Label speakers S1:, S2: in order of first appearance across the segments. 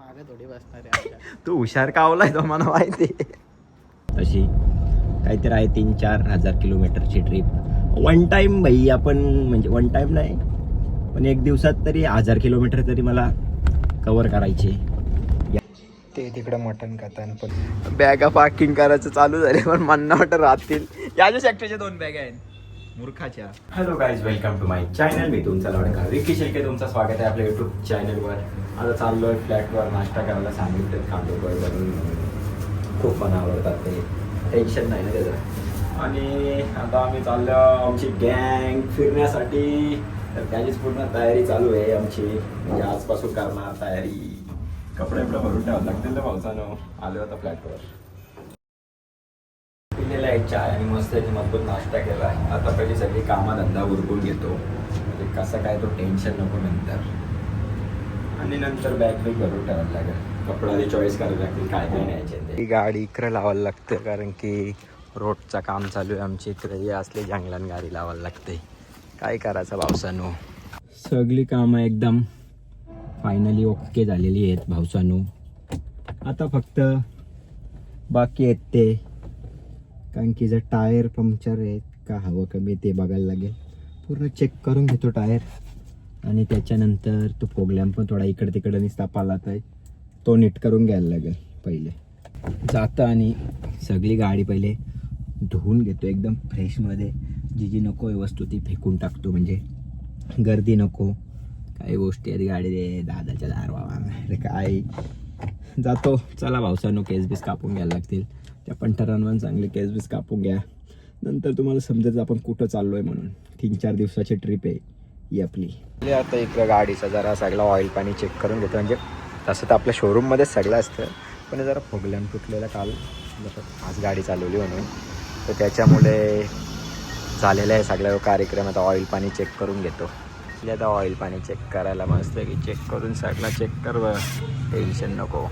S1: मागे थोडी बसणार आहे.
S2: तू हुशार कावलाय तो मला माहिती तशी काहीतरी आहे तीन चार हजार किलोमीटरची ट्रिप वन टाइम भाई आपण म्हणजे वन टाइम नाही पण एक दिवसात तरी हजार किलोमीटर तरी मला कव्हर करायचे ते तिकडं मटण खातान पण बॅगा पार्किंग करायचं चालू झाले पण मन्ना वाटत राहतील. याच्या सेक्टरच्या दोन बॅगा आहेत. मूर्खाच्या. Hello guys welcome to my channel मी तुमचा लाडका विकी शेळके तुमचं स्वागत आहे आपल्या युट्यूब चॅनलवर आता चाललोय फ्लॅटवर नाश्ता करायला सांगितलं कांदोकर बनवून खूप मला आवडतात ते. टेन्शन नाही ना त्याचं आणि आता आम्ही चाललो आमची गँग फिरण्यासाठी. तर त्याचीच पूर्ण तयारी चालू आहे आमची. म्हणजे आजपासून करणार तयारी. कपडे बिपडे भरून ठेवावं लागतील ना पावसानं आलो आता फ्लॅटवर पिलेला आहे चाय आणि मस्त याची मजबूत नाश्ता केला आता पहिली सगळी कामधंदा उरकून घेतो. म्हणजे कसं काय तो टेन्शन नको नंतर. आणि नंतर बॅग बिग भरून ठेवायला लागेल. कपडे चॉईस करायला लागतील काय काय न्यायचे ते. गाडी इकडे लावायला लागते कारण की रोडचं काम चालू आहे. आमची इकडे हे असले जंगलात गाडी लावायला लागते. काय करायचं पावसानो सगळी कामं एकदम फायनली ओके झालेली आहेत भावसानो आता फक्त बाकी आहेत ते. कारण की जर टायर पंक्चर आहेत का हवं कमी ते बघायला लागेल. पूर्ण चेक करून घेतो टायर. आणि त्याच्यानंतर तो प्रोग्राम पण थोडा इकडे तिकडे निसता पालात आहे. तो नीट करून घ्यायला लागेल पहिले. जातं आणि सगळी गाडी पहिले धुवून घेतो एकदम फ्रेशमध्ये जी जी नको आहे वस्तू ती फेकून टाकतो म्हणजे. गर्दी नको. काही गोष्टी आहेत गाडी दे दादाच्या दारवा अरे काय? जातो. चला भावसानो केस बीस कापून घ्यायला लागतील. त्या पंठरांवर चांगले केस बीस कापून घ्या. नंतर तुम्हाला समजेल आपण कुठं चाललो आहे म्हणून. तीन चार दिवसाची ट्रिप आहे ही आपली. आता इकडं गाडीचा जरा सगळा ऑइल पाणी चेक करून घेतो म्हणजे तसं तर आपल्या शोरूममध्येच सगळं असतं. पण जरा फुगल्यान तुटलेलं काल. जसं आज गाडी चालवली म्हणून. तर त्याच्यामुळे झालेला आहे सगळ्या कार्यक्रम. आता ऑइल पाणी चेक करून घेतो. आता ऑइल पाणी चेक करायला मस्त की चेक करून सगळा चेक कर टेन्शन नको.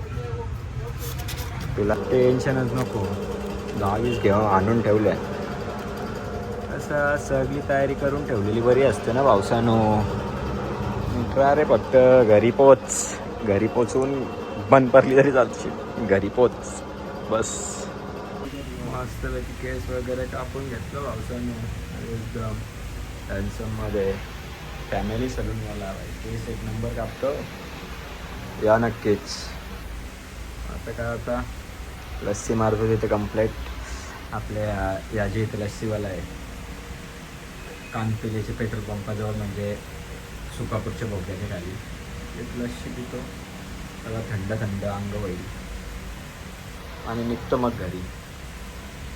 S2: तुला टेन्शनच नको. दहावीस घेऊन आणून ठेवलं असं सगळी तयारी करून ठेवलेली बरी असते ना पावसानं. मित्र अरे फक्त घरी पोच. घरी पोचून बंद पडली तरी चालते घरी पोच. बस. मस्तपैकी केस वगैरे कापून घेतलं पावसानं. एकदम. हॅन्सममध्ये फॅमिली सलून मला केस एक नंबर कापतो. या नक्कीच. आता काय आता लस्सी मारतो तिथे कम्प्लेट आपल्या या जे इथे लस्सीवाला आहे. कानपिलेच्या पेट्रोल पंपाजवळ म्हणजे सुकापूरच्या बोगद्याच्या खाली. एक लस्सी पितो. त्याला थंड थंड अंग होईल. आणि निघतो मग घरी.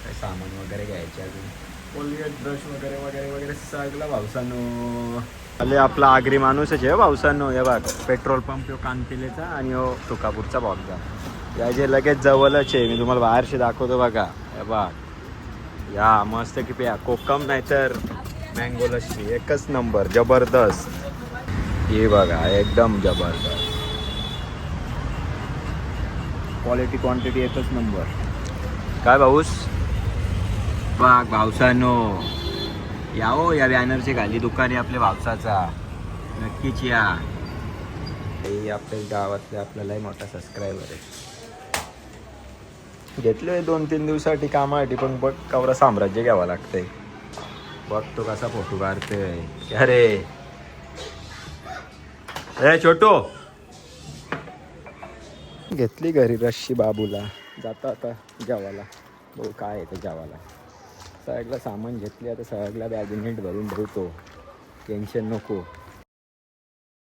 S2: काही सामान वगैरे घ्यायचे अजून. कोलगेट ब्रश वगैरे वगैरे वगैरे सगळं भावसानो आले आपला आगरी माणूसच आहे हो भावसानो हे बघ पेट्रोल पंप हो कानपिलेचा आणि हो तुकापूरचा बॉगचा या जे लगेच जवळच आहे. मी तुम्हाला बाहेरशी दाखवतो बघा. हे बघ. या मस्त की प्या. कोकम नाही तर मँगो लस्सी. एकच नंबर. जबरदस्त. हे बघा एकदम जबरदस्त. क्वालिटी क्वांटिटी एकच नंबर. काय भाऊस? बाग भावसानो या हो या बॅनरची खाली दुकान आहे आपल्या भावसाचा नक्कीच या. हे आपल्या गावातले आपल्यालाही मोठा सबस्क्रायबर आहे. घेतलोय दोन तीन दिवसासाठी कामासाठी पण बघ कवरा साम्राज्य घ्यावं लागतंय. बघ तो कसा फोटो काढतोय. अरे. ए छोटो. घेतली घरी रश्शी बाबूला. जाता आता जेवायला. बघू काय येतं ते जेवायला. सगळं सामान घेतली आता सगळ्या बॅगी नीट भरून ठेवतो. टेन्शन नको.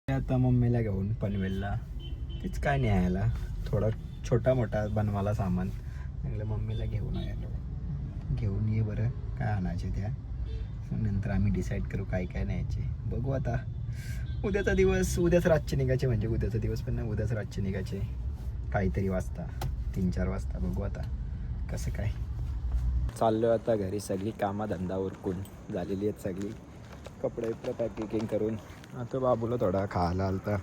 S2: आता मम्मीला घेऊन पनवेलला. तीच काय न्यायला? थोडा छोटा मोठा बनवाला सामान. म्हटलं मम्मीला घेऊन आलो घेऊन ये बरं काय आणायचे त्या? नंतर आम्ही डिसाईड करू काय काय न्यायचे. बघू आता. उद्याचा दिवस उद्याच रातचे निघायचे म्हणजे उद्याचा दिवस पण नाही उद्याच रातचे निघायचे. काहीतरी वाजता तीन चार वाजता बघू आता. कसं काय? चाललो आता घरी सगळी कामाधंदा उरकून. झालेली आहेत सगळी. कपडे बिपडे पॅकिंग करून. आता बाबूला थोडा खायला आलता.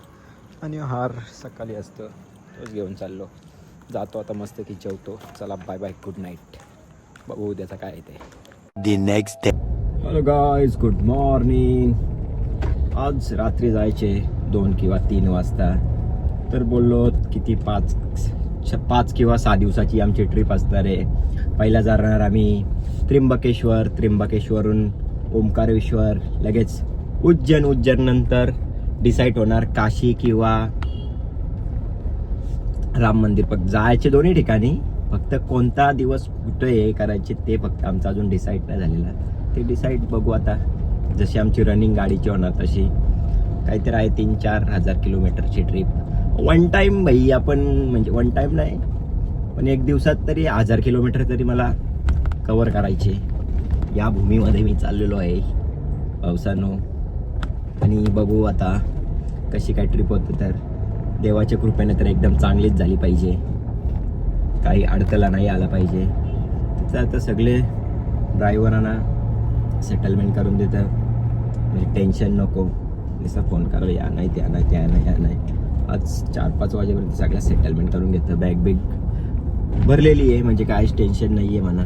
S2: आणि हार सकाळी असतो तोच घेऊन चाललो. जातो आता मस्त की जेवतो चला बाय बाय गुड नाईट बघू उद्याचा काय आहे ते.
S3: The next day.
S2: Hello guys good morning आज रात्री जायचे दोन किंवा तीन वाजता. तर बोललो किती पाच पाच किंवा सहा दिवसाची आमची ट्रिप असणार आहे. पहिला जाणार आम्ही त्र्यंबकेश्वर. त्र्यंबकेश्वरून ओंकारेश्वर. लगेच उज्जैन उज्जैन नंतर डिसाईड होणार काशी किंवा राम मंदिर. फक्त जायचे दोन्ही ठिकाणी फक्त कोणता दिवस कुठं हे करायचे ते फक्त आमचं अजून डिसाईड नाही झालेलं. ते डिसाईड बघू आता. जशी आमची रनिंग गाडीची होणार तशी. काहीतरी आहे तीन चार हजार किलोमीटरची ट्रिप वन टाईम भाई आपण म्हणजे वन टाईम नाही पण एक दिवसात तरी हजार किलोमीटर तरी मला कवर करायचे. या भूमीमध्ये मी चाललेलो आहे पावसानो. आणि बघू आता कशी काय ट्रिप होते तर. देवाच्या कृपेने तर एकदम चांगलीच झाली पाहिजे. काही अडथळा नाही आला पाहिजे. तर आता सगळे ड्रायव्हरांना सेटलमेंट करून देतं. म्हणजे टेन्शन नको. नुसतं फोन करा या नाही त्या नाही त्या नाही या नाही. आज चार पाच वाजेपर्यंत सगळ्या सेटलमेंट करून घेतं. बॅग बिग भरलेली आहे म्हणजे काहीच टेन्शन नाही आहे म्हणा.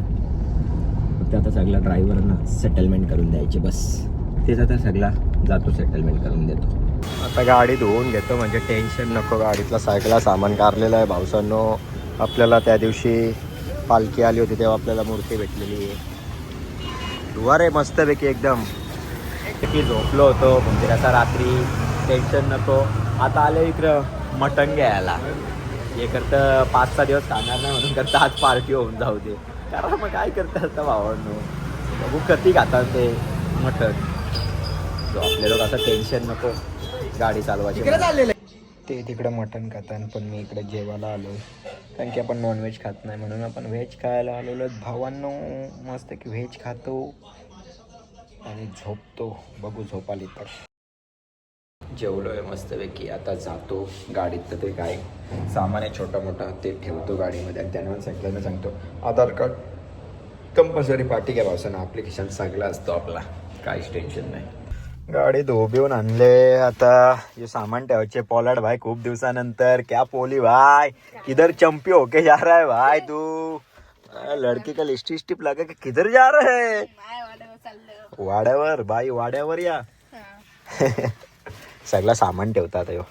S2: फक्त आता सगळ्या ड्रायव्हरांना सेटलमेंट करून द्यायचे बस. तेच आता सगळा जातो सेटलमेंट करून देतो. आता गाडी धुवून घेतो म्हणजे टेन्शन नको गाडीतला सायकला सामान कारलेलं आहे भाऊसांनो. आपल्याला त्या दिवशी पालखी आली होती तेव्हा आपल्याला मूर्ती भेटलेली आहे. धुवा रे मस्तपैकी एकदम. की झोपलो होतो मंदिराचा रात्री. टेन्शन नको. आता आले इकडं मटण घ्यायला. हे करतं पाच सहा दिवस खाणार नाही म्हणून करतं आज पार्टी होऊन जाऊ दे. कारण मग काय करता आता भावांनो. बघू कधी खातात ते मटण. आपले लोक असं टेन्शन नको. गाडी चालवायची ते तिकडं मटण खातात पण मी इकडे जेवायला आलो कारण की आपण नॉनव्हेज खात नाही म्हणून आपण व्हेज खायला आलेलो भावांनो मस्त की व्हेज खातो आणि झोपतो. बघू झोप आली तर. जेवलोय मस्तपैकी. आता जातो गाडीत तर ते काय? सामान आहे छोटा मोठा ते ठेवतो गाडीमध्ये. आणि त्यांना सगळ्यांना सांगतो आधार कार्ड कंपल्सरी पार्टी घ्या पावसानं ॲप्लिकेशन सगळं असतो आपला. काहीच टेन्शन नाही. गाडी धोबिवून आणले. आता हे सामान ठेवायचे पोलाड भाई खूप दिवसानंतर. क्या पोली भाई? किधर चंपी होके जा रहा है भाई तू? लड़की का लिस्टी स्टिप लागे की किधर जा रहा है? वाड्यावर बाई वाड्यावर या. सगळं सामान ठेवतात ह्यो.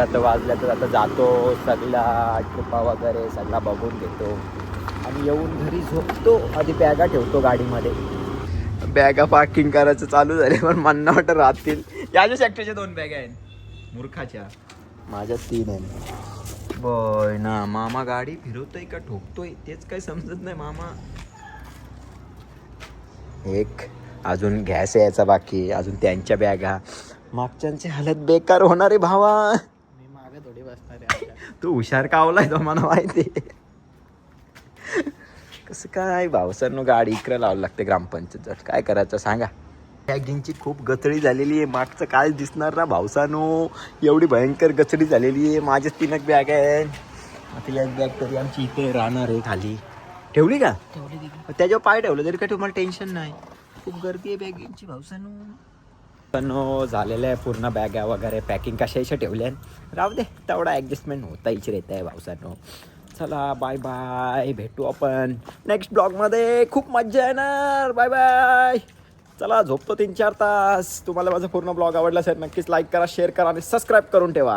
S2: आता वाजल्या तर आता जातो. सगळा ट्रिपा वगैरे सगळा बघून घेतो. आणि येऊन घरी झोपतो. आधी बॅगा ठेवतो गाडीमध्ये. बॅगा पार्किंग करायचं चालू झाले पण मन्ना वाटत राहतील. याच्या सेक्टरच्या दोन बॅगा आहेत मूर्खाच्या. माझ्या तीन आहेत. बोय ना मामा गाडी फिरवतोय का ठोकतोय? तेच काय समजत नाही मामा. एक अजून गॅस यायचा बाकी अजून त्यांच्या बॅगा. मागच्यांची हालत बेकार होणार आहे भावा.
S1: मी मागे थोडी बसणार.
S2: तू हुशार कावलाय तो मला माहिती कसं काय भावसांनो गाडी इकडे लावावं लागते ग्रामपंचायत काय करायचं सांगा. बॅगिंगची खूप गचडी झालेली आहे. मागचं काय दिसणार ना भावसानो एवढी भयंकर गचडी झालेली आहे. माझ्याच तीन एक बॅग आहे आता एक बॅग तरी आमची इथे राहणार आहे खाली. ठेवली का?
S1: दिली.
S2: त्याच्यावर पाय ठेवलं तरी काय तुम्हाला टेन्शन नाही. खूप गर्दी आहे बॅगिंगची भावसानो पण झालेलं आहे पूर्ण बॅगा वगैरे. पॅकिंग कशाच्या ठेवल्या राहू दे. तेवढा ॲडजस्टमेंट होता इथे येत आहे भावसानो चला बाय बाय भेटू आपण नेक्स्ट ब्लॉगमध्ये खूप मज्जा येणार. बाय बाय चला झोपतो तीन चार तास. तुम्हाला माझा पूर्ण ब्लॉग आवडला असेल नक्कीच लाईक करा शेअर करा आणि सबस्क्राईब करून ठेवा.